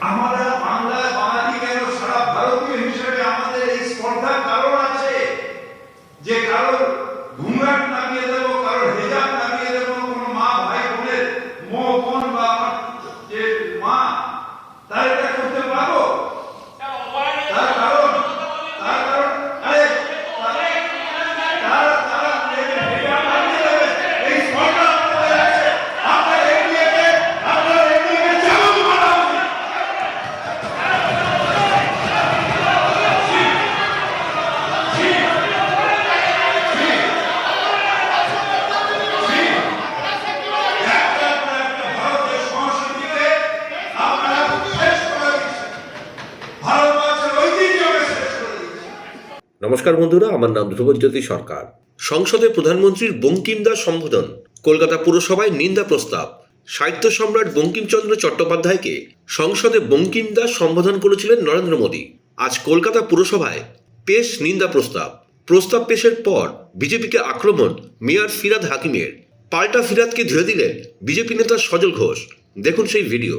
আমরা বাংলায় বাঙালি কেন সারা ভারতীয় হিসেবে আমাদের এই স্পর্ধার কারণ আছে? যে কারোর ঘুমরাট নামিয়ে নমস্কার বন্ধুরা, আমার নাম ধ্রুবজ্যোতি সরকার। সংসদে প্রধানমন্ত্রীর বঙ্কিম দাস সম্বোধন, কলকাতা পুরসভায় নিন্দা প্রস্তাব। সাহিত্য সম্রাট বঙ্কিমচন্দ্র চট্টোপাধ্যায়কে সংসদে বঙ্কিম দাস সম্বোধন করেছিলেন নরেন্দ্র মোদী। আজ কলকাতা পুরসভায় পেশ নিন্দা প্রস্তাব। প্রস্তাব পেশের পর বিজেপিকে আক্রমণ মেয়র ফিরাদ হাকিমের। পাল্টা ফিরাদকে ধুয়ে দিলেন বিজেপি নেতা সজল ঘোষ। দেখুন সেই video.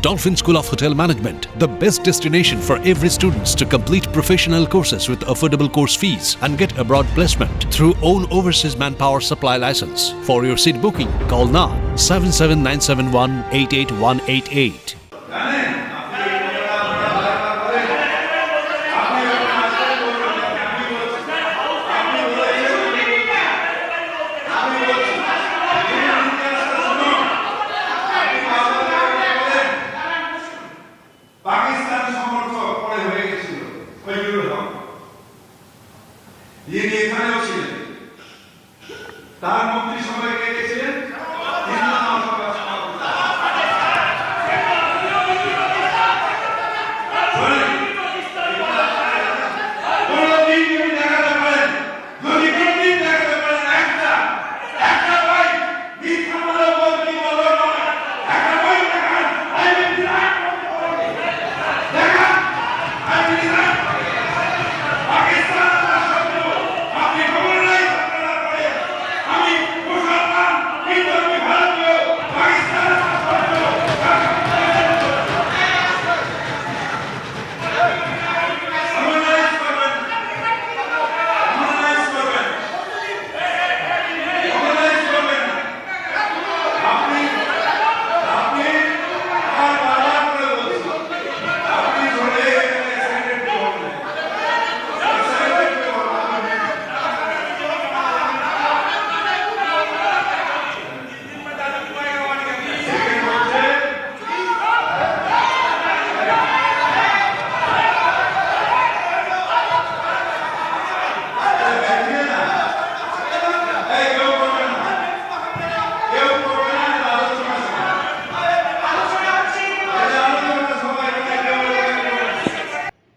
Dolphin School of Hotel Management, the best destination for every students to complete professional courses with affordable course fees and get abroad placement through own overseas manpower supply license. For your seat booking, call now 77971 88188. Tá? Não